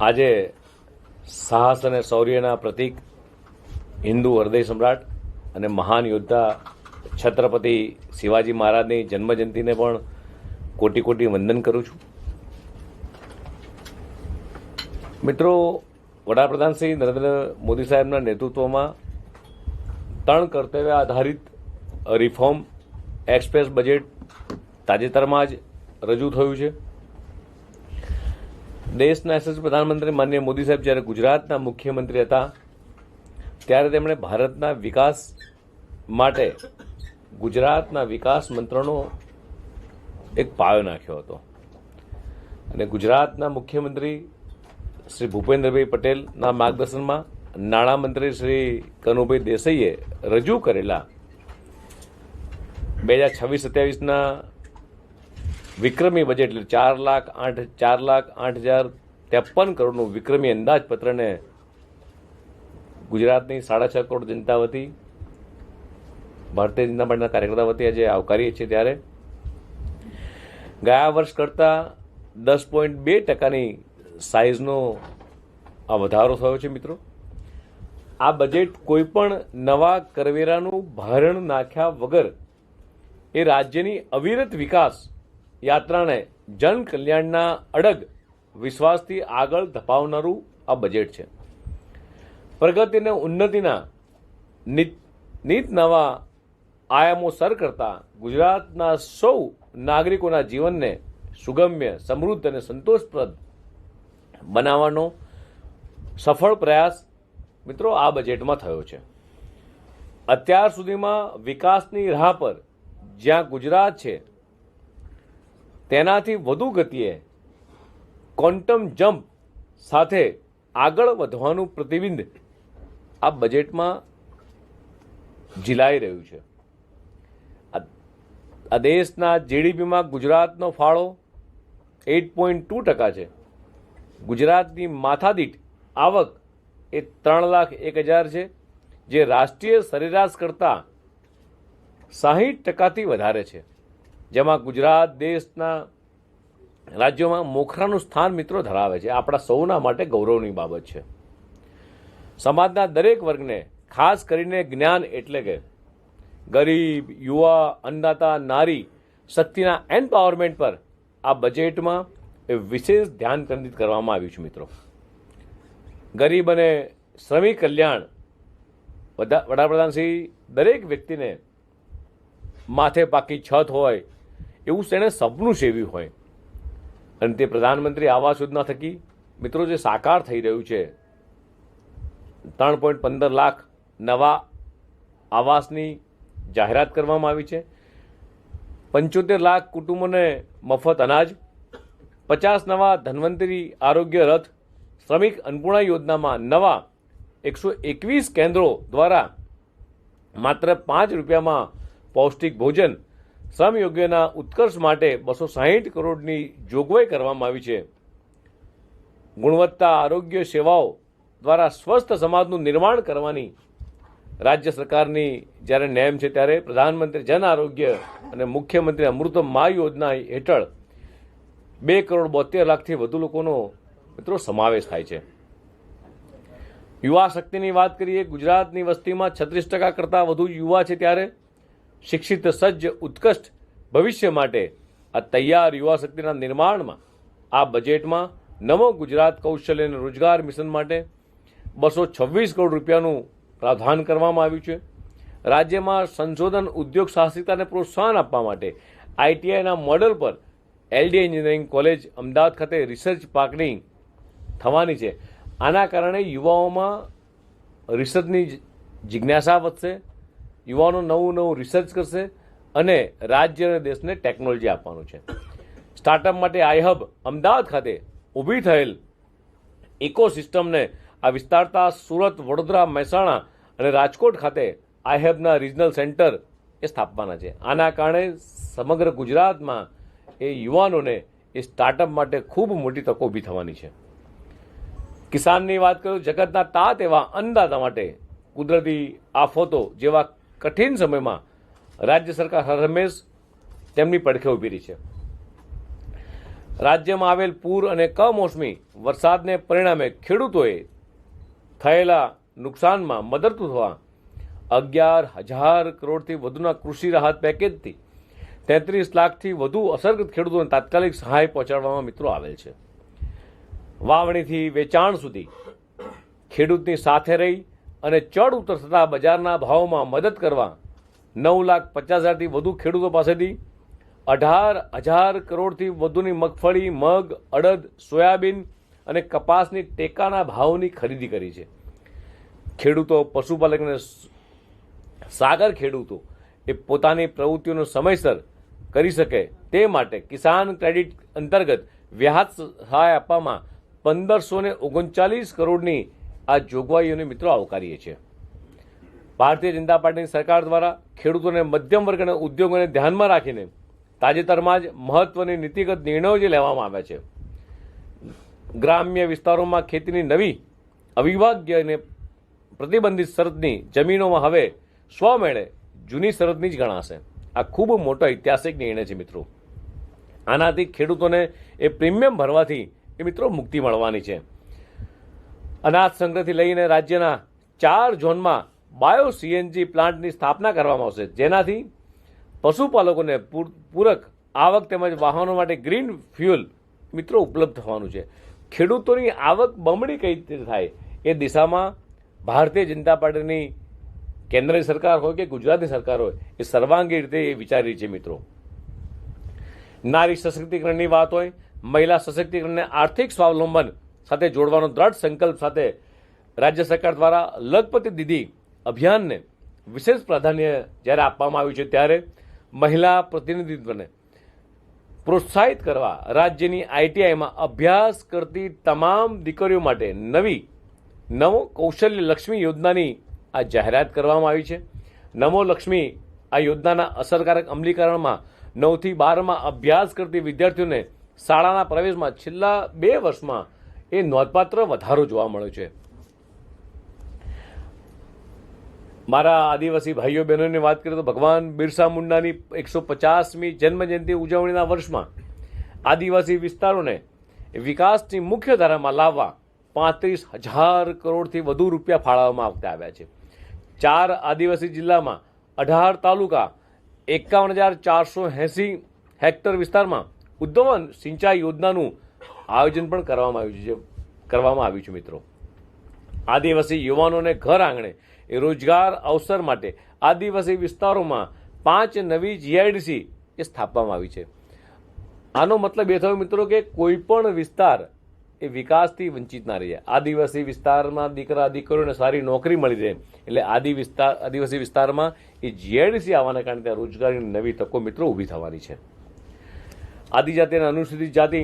આજે સાહસ અને શૌર્યના પ્રતીક હિન્દુ હૃદય સમ્રાટ અને મહાન યોદ્ધા છત્રપતિ શિવાજી મહારાજની જન્મજયંતિને પણ કોટી કોટી વંદન કરું છું. મિત્રો, વડાપ્રધાન શ્રી નરેન્દ્ર મોદી સાહેબના નેતૃત્વમાં ત્રણ કર્તવ્ય આધારિત રિફોર્મ, એક્સપ્રેસ બજેટ તાજેતરમાં જ રજૂ થયું છે. દેશના યશસ્વી પ્રધાનમંત્રી માનનીય મોદી સાહેબ જ્યારે ગુજરાતના મુખ્યમંત્રી હતા, ત્યારે તેમણે ભારતના વિકાસ માટે ગુજરાતના વિકાસ મંત્રનો એક પાયો નાખ્યો હતો. અને ગુજરાતના મુખ્યમંત્રી શ્રી ભૂપેન્દ્રભાઈ પટેલના માર્ગદર્શનમાં નાણામંત્રી શ્રી કનુભાઈ દેસાઈએ રજૂ કરેલા બે હજાર છવ્વીસ સત્યાવીસના વિક્રમી બજેટ એટલે ચાર લાખ આઠ, ચાર લાખ આઠ હજાર ત્રેપન કરોડનું વિક્રમી અંદાજપત્રને ગુજરાતની સાડા છ કરોડ જનતા વતી, ભારતીય જનતા પાર્ટીના કાર્યકર્તા વતી આજે આવકારીએ છીએ ત્યારે. ગયા વર્ષ કરતાં દસ પોઈન્ટ બે ટકાની સાઇઝનો આ વધારો થયો છે મિત્રો. આ બજેટ કોઈપણ નવા કરવેરાનું ભારણ નાખ્યા વગર એ રાજ્યની અવિરત વિકાસ યાત્રાને જન કલ્યાણના અડગ વિશ્વાસથી આગળ ધપાવનારું આ બજેટ છે. પ્રગતિ અને ઉન્નતિના નિત નિત નવા આયામો સર કરતા ગુજરાતના સૌ નાગરિકોના જીવનને સુગમ્ય, સમૃદ્ધ અને સંતોષપ્રદ બનાવવાનો સફળ પ્રયાસ મિત્રો આ બજેટમાં થયો છે. અત્યાર સુધીમાં વિકાસની રાહ પર જ્યાં ગુજરાત છે તેનાથી વધુ ગતિએ ક્વોન્ટમ જમ્પ સાથે આગળ વધવાનું પ્રતિબિંબ આ બજેટમાં ઝીલાઈ રહ્યું છે. આ- દેશના જીડીપીમાં ગુજરાતનો ફાળો એટ પોઈન્ટ ટુ ટકા છે. ગુજરાતની માથાદીઠ આવક એ ત્રણ લાખ એક હજાર છે, જે રાષ્ટ્રીય સરેરાશ કરતાં સાહીઠ ટકાથી વધારે છે. જેમાં ગુજરાત દેશના રાજ્યોમાં મોખરાનું સ્થાન મિત્રો ધરાવે છે. આપણા સૌના માટે ગૌરવની બાબત છે. સમાજના દરેક વર્ગને, ખાસ કરીને જ્ઞાન એટલે કે ગરીબ, યુવા, અન્નદાતા, નારી, શક્તિના એમ્પાવરમેન્ટ પર આ બજેટમાં એ વિશેષ ધ્યાન કેન્દ્રિત કરવામાં આવ્યું છે મિત્રો. ગરીબ અને શ્રમિક કલ્યાણ વડા વડાપ્રધાન શ્રી દરેક વ્યક્તિને માથે પાકી છત હોય એવું તેણે સપનું સેવ્યું હોય. અને તે પ્રધાનમંત્રી આવાસ યોજના થકી મિત્રો જે સાકાર થઈ રહ્યું છે, ત્રણ પોઈન્ટ પંદર લાખ નવા આવાસની જાહેરાત કરવામાં આવી છે. પંચોતેર લાખ કુટુંબોને મફત અનાજ, પચાસ નવા ધન્વંતરી આરોગ્ય રથ, શ્રમિક અન્નપૂર્ણા યોજનામાં નવા એકસો એકવીસ કેન્દ્રો દ્વારા માત્ર પાંચ રૂપિયામાં પૌષ્ટિક ભોજન શ્રમયોગ્યના ઉત્કર્ષ માટે બસો સાહીઠ કરોડની જોગવાઈ કરવામાં આવી છે. ગુણવત્તા આરોગ્ય સેવાઓ દ્વારા સ્વસ્થ સમાજનું નિર્માણ કરવાની રાજ્ય સરકારની જ્યારે નેમ છે ત્યારે પ્રધાનમંત્રી જન આરોગ્ય અને મુખ્યમંત્રી અમૃત મા યોજના હેઠળ બે કરોડ બોતેર લાખથી વધુ લોકોનો મિત્રો સમાવેશ થાય છે. યુવા શક્તિની વાત કરીએ, ગુજરાતની વસ્તીમાં છત્રીસ ટકા કરતાં વધુ યુવા છે ત્યારે શિક્ષિત, સજ્જ, ઉત્કૃષ્ટ ભવિષ્ય માટે આ તૈયાર યુવા શક્તિના નિર્માણમાં, આ બજેટમાં નવો ગુજરાત કૌશલ્ય અને રોજગાર મિશન માટે બસો છવ્વીસ કરોડ રૂપિયાનું પ્રાવધાન કરવામાં આવ્યું છે. રાજ્યમાં સંશોધન, ઉદ્યોગ સાહસિકતાને પ્રોત્સાહન આપવા માટે આઈટીઆઈના મોડલ પર એલડી એન્જિનિયરિંગ કોલેજ, અમદાવાદ ખાતે રિસર્ચ પાકની થવાની છે. આના કારણે યુવાઓમાં રિસર્ચની જિજ્ઞાસા વધશે યુવાનો નવું નવું રિસર્ચ કરશે અને રાજ્ય અને દેશને ટેકનોલોજી આપવાનું છે. સ્ટાર્ટઅપ માટે આઈહબ અમદાવાદ ખાતે ઊભી થયેલ ઇકોસિસ્ટમને આ વિસ્તારતા સુરત, વડોદરા, મહેસાણા અને રાજકોટ ખાતે આઈહબના રિજનલ સેન્ટર એ સ્થાપવાના છે. આના કારણે સમગ્ર ગુજરાતમાં એ યુવાનોને એ સ્ટાર્ટઅપ માટે ખૂબ મોટી તકો ઊભી થવાની છે. કિસાનની વાત કરું, જગતના તાત એવા અન્નદાતા માટે કુદરતી આફતો જેવા કઠિન સમયમાં રાજ્ય સરકાર હર હંમેશ તેમની પડખે ઊભી રહી છે. રાજ્યમાં આવેલ પૂર અને કમોસમી વરસાદને પરિણામે ખેડૂતોએ થયેલા નુકસાનમાં મદદરૂપ થવા અગિયાર હજાર કરોડથી વધુના કૃષિ રાહત પેકેજથી તેત્રીસ લાખથી વધુ અસરગ્રસ્ત ખેડૂતોને તાત્કાલિક સહાય પહોંચાડવામાં મિત્રો આવેલ છે. વાવણીથી વેચાણ સુધી ખેડૂતની સાથે રહી અને ચડ ઉતર થતા બજારના ભાવોમાં મદદ કરવા નવ લાખ પચાસ હજારથી વધુ ખેડૂતો પાસેથી અઢાર હજાર કરોડથી વધુની મગફળી, મગ, અડદ, સોયાબીન અને કપાસની ટેકાના ભાવની ખરીદી કરી છે. ખેડૂતો, પશુપાલક અને સાગર ખેડૂતો એ પોતાની પ્રવૃત્તિઓનો સમયસર કરી શકે તે માટે કિસાન ક્રેડિટ અંતર્ગત વ્યાજ સહાય આપવામાં પંદરસો ઓગણચાલીસ કરોડની આ જોગવાઈઓને મિત્રો આવકારીએ છીએ. ભારતીય જનતા પાર્ટીની સરકાર દ્વારા ખેડૂતોને મધ્યમ વર્ગ અને ઉદ્યોગોને ધ્યાનમાં રાખીને તાજેતરમાં જ મહત્વની નીતિગત નિર્ણયો જે લેવામાં આવ્યા છે. ગ્રામ્ય વિસ્તારોમાં ખેતીની નવી અવિભાગ્ય અને પ્રતિબંધિત શરતની જમીનોમાં હવે સ્વમેળે જૂની શરતની જ ગણાશે. આ ખૂબ મોટો ઐતિહાસિક નિર્ણય છે મિત્રો. આનાથી ખેડૂતોને એ પ્રીમિયમ ભરવાથી એ મિત્રો મુક્તિ મળવાની છે. અનાજ સંગ્રહથી લઈને રાજ્યના ચાર ઝોનમાં બાયો સીએનજી પ્લાન્ટની સ્થાપના કરવામાં આવશે. જેનાથી પશુપાલકોને પૂર- પૂરક આવક તેમજ વાહનો માટે ગ્રીન ફ્યુઅલ મિત્રો ઉપલબ્ધ થવાનું છે. ખેડૂતોની આવક બમણી કઈ રીતે થાય એ દિશામાં ભારતીય જનતા પાર્ટીની કેન્દ્રની સરકાર હોય કે ગુજરાતની સરકાર હોય એ સર્વાંગી રીતે એ વિચારી છે મિત્રો. નારી સશક્તિકરણની વાત હોય, મહિલા સશક્તિકરણને આર્થિક સ્વાવલંબન સાથે જોડવાનો દ્રઢ સંકલ્પ સાથે રાજ્ય સરકાર દ્વારા લખપતિ દીદી અભિયાનને વિશેષ પ્રાધાન્ય જ્યારે આપવામાં આવ્યું છે ત્યારે મહિલા પ્રતિનિધિત્વને પ્રોત્સાહિત કરવા રાજ્યની આઈટીઆઈમાં અભ્યાસ કરતી તમામ દીકરીઓ માટે નવી નવો કૌશલ્ય લક્ષ્મી યોજનાની આ જાહેરાત કરવામાં આવી છે. નમો લક્ષ્મી આ યોજનાના અસરકારક અમલીકરણમાં નવથી બારમાં અભ્યાસ કરતી વિદ્યાર્થીઓને શાળાના પ્રવેશમાં છેલ્લા બે વર્ષમાં એ નોંધપાત્ર વધારો જોવા મળ્યો છે. મારા આદિવાસી ભાઈઓ બહેનોની વાત કરીએ તો ભગવાન બિરસા મુંડાની એકસો પચાસમી જન્મજયંતિ ઉજવણીના વર્ષમાં આદિવાસી વિસ્તારોને વિકાસની મુખ્ય ધારામાં લાવવા પાંત્રીસ હજાર કરોડથી વધુ રૂપિયા ફાળવવામાં આવતા આવ્યા છે. ચાર આદિવાસી જિલ્લામાં અઢાર તાલુકા, એકાવન હજાર ચારસો એંસી હેક્ટર વિસ્તારમાં ઉદ્ધવન સિંચાઈ યોજનાનું આયોજન પણ કરવામાં આવ્યું છે કરવામાં આવ્યું છે મિત્રો. આદિવાસી યુવાનોને ઘર આંગણે એ રોજગાર અવસર માટે આદિવાસી વિસ્તારોમાં પાંચ નવી જીઆઈડીસી એ સ્થાપવામાં આવી છે. આનો મતલબ એ થયો મિત્રો કે કોઈપણ વિસ્તાર એ વિકાસથી વંચિત ના રહે. આદિવાસી વિસ્તારમાં દીકરા દીકરીઓને સારી નોકરી મળી રહે. એટલે આદિ વિસ્તાર, આદિવાસી વિસ્તારમાં એ જીઆઈડીસી આવવાના કારણે ત્યાં રોજગારીની નવી તકો મિત્રો ઊભી થવાની છે. આદિજાતિ અને અનુસૂચિત જાતિ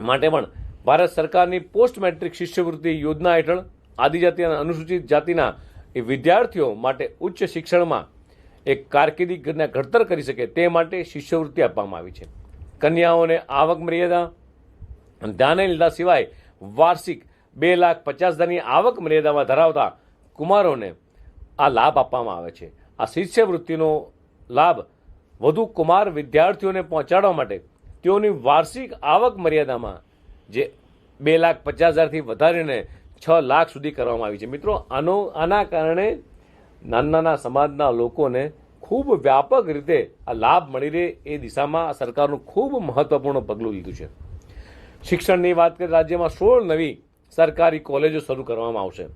માટે પણ ભારત સરકારની પોસ્ટ મેટ્રિક શિષ્યવૃત્તિ યોજના હેઠળ આદિજાતિ અને અનુસૂચિત જાતિના એ વિદ્યાર્થીઓ માટે ઉચ્ચ શિક્ષણમાં એક કારકિર્દી ઘડતર કરી શકે તે માટે શિષ્યવૃત્તિ આપવામાં આવી છે. કન્યાઓને આવક મર્યાદા ધ્યાને લીધા સિવાય વાર્ષિક બે લાખ પચાસ હજારની આવક મર્યાદામાં ધરાવતા કુમારોને આ લાભ આપવામાં આવે છે. આ શિષ્યવૃત્તિનો લાભ વધુ કુમાર વિદ્યાર્થીઓને પહોંચાડવા માટે તેઓની વાર્ષિક આવક મર્યાદામાં જે બે લાખ પચાસ હજારથી વધારીને છ લાખ સુધી કરવામાં આવી છે. મિત્રો, આનો, આના કારણે નાના નાના સમાજના લોકોને ખૂબ વ્યાપક રીતે આ લાભ મળી રહે એ દિશામાં સરકારનું ખૂબ મહત્વપૂર્ણ પગલું લીધું છે. શિક્ષણની વાત કરીએ, રાજ્યમાં સોળ નવી સરકારી કોલેજો શરૂ કરવામાં આવશે.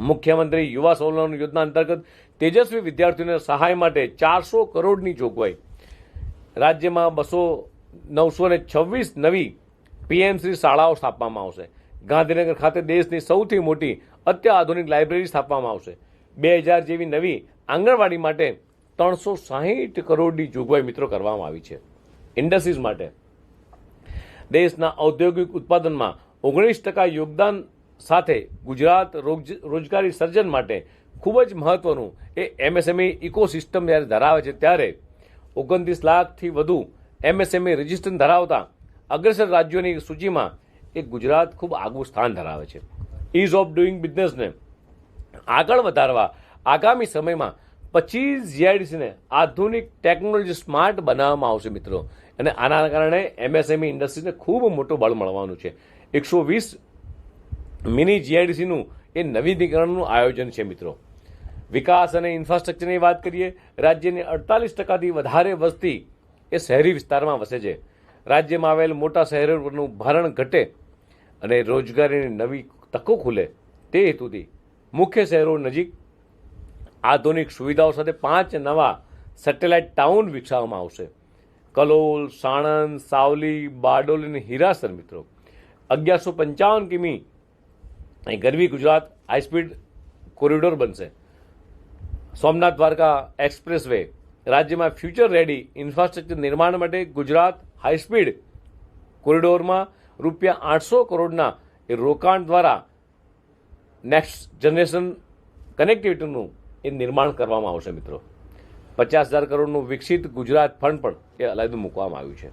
મુખ્યમંત્રી યુવા સ્વાવલંબન યોજના અંતર્ગત તેજસ્વી વિદ્યાર્થીઓને સહાય માટે ચારસો કરોડની જોગવાઈ. રાજ્યમાં બસો નવસો ને છવ્વીસ નવી પીએમસી શાળાઓ સ્થાપવામાં આવશે. ગાંધીનગર ખાતે દેશની સૌથી મોટી અત્યાધુનિક લાઇબ્રેરી સ્થાપવામાં આવશે. બે હજાર જેવી નવી આંગણવાડી માટે ત્રણસો સાહીઠ કરોડની જોગવાઈ મિત્રો કરવામાં આવી છે. ઇન્ડસ્ટ્રીઝ માટે દેશના ઔદ્યોગિક ઉત્પાદનમાં ઓગણીસ ટકા યોગદાન સાથે ગુજરાત રોજ- રોજગારી સર્જન માટે ખૂબ જ મહત્વનું એ એમએસએમઈ ઇકોસિસ્ટમ જ્યારે ધરાવે છે ત્યારે ઓગણત્રીસ લાખથી વધુ એમએસએમઈ રજિસ્ટ્રેશન ધરાવતા અગ્રેસર રાજ્યોની સૂચિમાં એ ગુજરાત ખૂબ આગવું સ્થાન ધરાવે છે. ઇઝ ઓફ ડુઈંગ બિઝનેસને આગળ વધારવા આગામી સમયમાં પચીસ જીઆઈડીસીને આધુનિક ટેકનોલોજી સ્માર્ટ બનાવવામાં આવશે મિત્રો. અને આના કારણે એમએસએમઈ ઇન્ડસ્ટ્રીને ખૂબ મોટું બળ મળવાનું છે. એકસો વીસ મિની જીઆઈડીસીનું એ નવીનીકરણનું આયોજન છે મિત્રો. વિકાસ અને ઇન્ફ્રાસ્ટ્રક્ચરની વાત કરીએ, રાજ્યની અડતાલીસ ટકાથી વધારે વસ્તી એ શહેરી વિસ્તારમાં વસે છે. રાજ્યમાં આવેલ મોટા શહેરો પરનું ભારણ ઘટે અને રોજગારીની નવી તકો ખુલે તે હેતુથી મુખ્ય શહેરો નજીક આધુનિક સુવિધાઓ સાથે પાંચ નવા સેટેલાઇટ ટાઉન વિકસાવવામાં આવશે. કલોલ, સાણંદ, સાવલી, બારડોલી અને હીરાસર મિત્રો. અગિયારસો પંચાવન કિમી ગરવી ગુજરાત હાઈસ્પીડ કોરિડોર બનશે. સોમનાથ દ્વારકા એક્સપ્રેસ વે રાજ્યમાં ફ્યુચર રેડી ઇન્ફ્રાસ્ટ્રક્ચર નિર્માણ માટે ગુજરાત હાઈસ્પીડ કોરિડોરમાં રૂપિયા આઠસો કરોડના એ રોકાણ દ્વારા નેક્સ્ટ જનરેશન કનેક્ટિવિટીનું એ નિર્માણ કરવામાં આવશે મિત્રો. પચાસ હજાર કરોડનું વિકસિત ગુજરાત ફંડ પણ એ અલાયદું મૂકવામાં આવ્યું છે.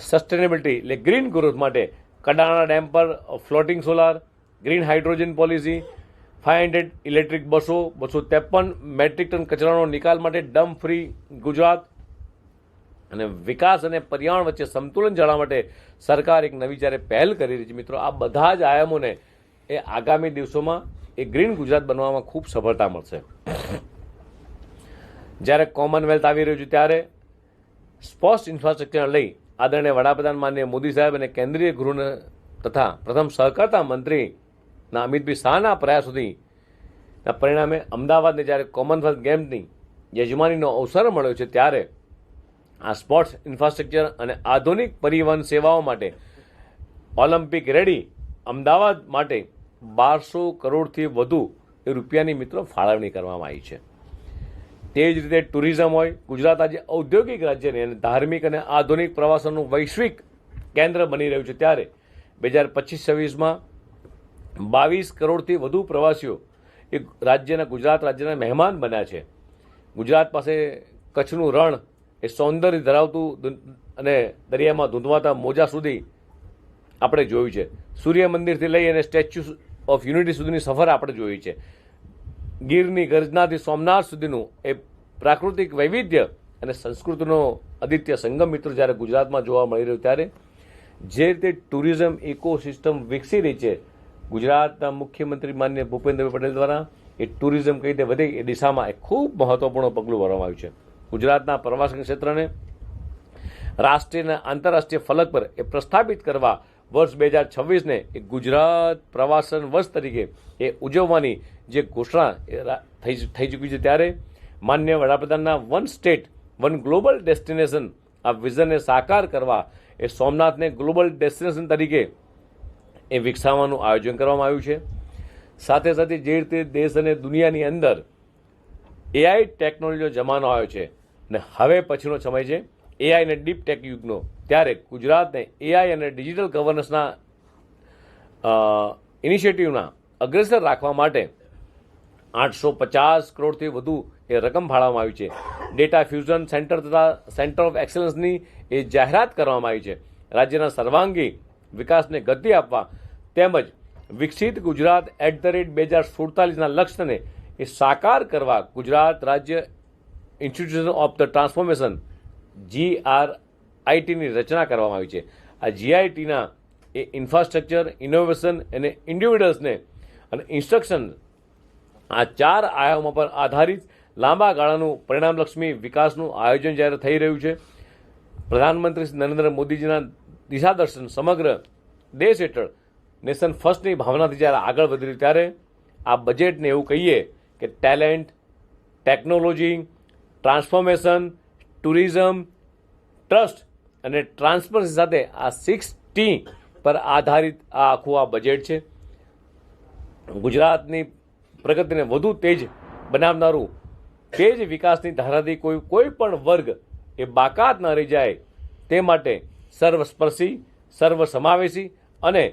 સસ્ટેનેબિલિટી એટલે ગ્રીન ગ્રોથ માટે કડાણા ડેમ પર floating solar green hydrogen policy five hundred electric બસો બસો ત્રેપન મેટ્રિક ટન કચરાનો નિકાલ માટે ડમ ફ્રી ગુજરાત. અને વિકાસ અને પર્યાવરણ વચ્ચે સંતુલન જાળવવા માટે સરકાર એક નવી જ્યારે પહેલ કરી રહી છે. મિત્રો, આ બધા જ આયામોને એ આગામી દિવસોમાં એ ગ્રીન ગુજરાત બનવામાં ખૂબ સફળતા મળશે. જ્યારે કોમનવેલ્થ આવી રહ્યું છે ત્યારે સ્પોર્ટ્સ ઇન્ફ્રાસ્ટ્રક્ચર લઈ આદરણીય વડાપ્રધાન માનનીય મોદી સાહેબ અને કેન્દ્રીય ગૃહ તથા પ્રથમ સહકારતા મંત્રીના અમિતભાઈ શાહના પ્રયાસ સુધીના પરિણામે અમદાવાદને જ્યારે કોમનવેલ્થ ગેમ્સની યજમાનીનો અવસર મળ્યો છે ત્યારે આ સ્પોર્ટ્સ ઇન્ફ્રાસ્ટ્રક્ચર અને આધુનિક પરિવહન સેવાઓ માટે ઓલિમ્પિક રેડી અમદાવાદ માટે બારસો કરોડથી વધુ રૂપિયાની મિત્રો ફાળવણી કરવામાં આવી છે. તે જ રીતે ટુરિઝમ હોય, ગુજરાત આજે ઔદ્યોગિક રાજ્યની અને ધાર્મિક અને આધુનિક પ્રવાસનનું વૈશ્વિક કેન્દ્ર બની રહ્યું છે ત્યારે બે હજાર પચીસ છવ્વીસમાં બાવીસ કરોડથી વધુ પ્રવાસીઓ એ રાજ્યના, ગુજરાત રાજ્યના મહેમાન બન્યા છે. ગુજરાત પાસે કચ્છનું રણ એ સૌંદર્ય ધરાવતું અને દરિયામાં ધૂંધવાતા મોજા સુધી આપણે જોયું છે. સૂર્ય મંદિરથી લઈ અને સ્ટેચ્યુ ઓફ યુનિટી સુધીની સફર આપણે જોઈ છે. ગીરની ગર્જનાથી સોમનાથ સુધીનું એ પ્રાકૃતિક વૈવિધ્ય અને સંસ્કૃતિનો અદિત્ય સંગમ મિત્રો જ્યારે ગુજરાતમાં જોવા મળી રહ્યું ત્યારે, જે રીતે ટુરિઝમ ઇકોસિસ્ટમ વિકસી રહી છે ગુજરાતના મુખ્યમંત્રી માન્ય ભૂપેન્દ્રભાઈ પટેલ દ્વારા એ ટુરિઝમ કઈ રીતે વધે એ દિશામાં એક ખૂબ મહત્વપૂર્ણ પગલું ભરવામાં આવ્યું છે. ગુજરાતના પ્રવાસન ક્ષેત્રને રાષ્ટ્રીય આંતરરાષ્ટ્રીય ફલક પર એ પ્રસ્થાપિત કરવા વર્ષ બે હજાર છવ્વીસને એ ગુજરાત પ્રવાસન વર્ષ તરીકે એ ઉજવવાની જે ઘોષણા થઈ થઈ ચૂકી છે ત્યારે માન્ય વડાપ્રધાનના one state, one global destination આ વિઝનને સાકાર કરવા એ સોમનાથને ગ્લોબલ ડેસ્ટિનેશન તરીકે એ વિકસાવવાનું આયોજન કરવામાં આવ્યું છે. સાથે સાથે જે રીતે દેશ અને દુનિયાની અંદર એઆઈ ટેકનોલોજીનો જમાનો આવ્યો છે અને હવે પછીનો સમય છે. એઆઈ અને ડીપ ટેક યુગનો, ત્યારે ગુજરાતને એઆઈ અને ડિજિટલ ગવર્નન્સના ઇનિશિયેટિવના અગ્રેસર રાખવા માટે આઠસો પચાસ કરોડથી વધુ એ રકમ ફાળવવામાં આવી છે. ડેટા ફ્યુઝન સેન્ટર તથા સેન્ટર ઓફ એક્સલન્સની એ જાહેરાત કરવામાં આવી છે. રાજ્યના સર્વાંગી વિકાસને ગતિ આપવા તેમજ વિકસિત ગુજરાત એટ ધ રેટ બે હજાર સુડતાલીસના લક્ષ્યને એ સાકાર કરવા ગુજરાત રાજ્ય institution of the transformation G R આઈટીની રચના કરવામાં આવી છે. આ જીઆઈટીના એ ઇન્ફ્રાસ્ટ્રક્ચર ઇનોવેશન અને ઇન્ડિવિડ્યુઅલ્સને અને ઇન્સ્ટ્રક્શન આ ચાર આયામો પર આધારિત લાંબા ગાળાનું પરિણામલક્ષ્મી વિકાસનું આયોજન જ્યારે થઈ રહ્યું છે, પ્રધાનમંત્રી શ્રી નરેન્દ્ર મોદીજીના દિશાદર્શન સમગ્ર દેશ હેઠળ નેશન ફર્સ્ટની ભાવનાથી જ્યારે આગળ વધી ત્યારે આ બજેટને એવું કહીએ કે talent, technology, transformation, tourism, trust અને ટ્રાન્સપરન્સી સાથે આ સિક્સ ટી પર આધારિત આ આખું આ બજેટ છે. ગુજરાતની પ્રગતિને વધુ તેજ બનાવનારું તેજ વિકાસની ધારાથી કોઈ કોઈ પણ વર્ગ એ બાકાત ન રહી જાય તે માટે સર્વસ્પર્શી સર્વ સમાવેશી અને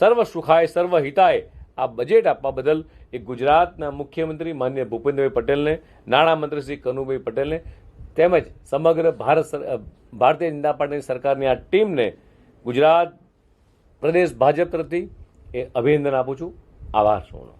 સર્વ સુખાય સર્વ હિતાય આ બજેટ આપવા બદલ એ ગુજરાતના મુખ્યમંત્રી માન્ય ભૂપેન્દ્રભાઈ પટેલને નાણામંત્રી શ્રી કનુભાઈ પટેલને તેમજ સમગ્ર ભારત ભારતીય જનતા પાર્ટીની સરકારની આ ટીમને ગુજરાત પ્રદેશ ભાજપ તરફથી એ અભિનંદન આપું છું. આભાર, સૌનો.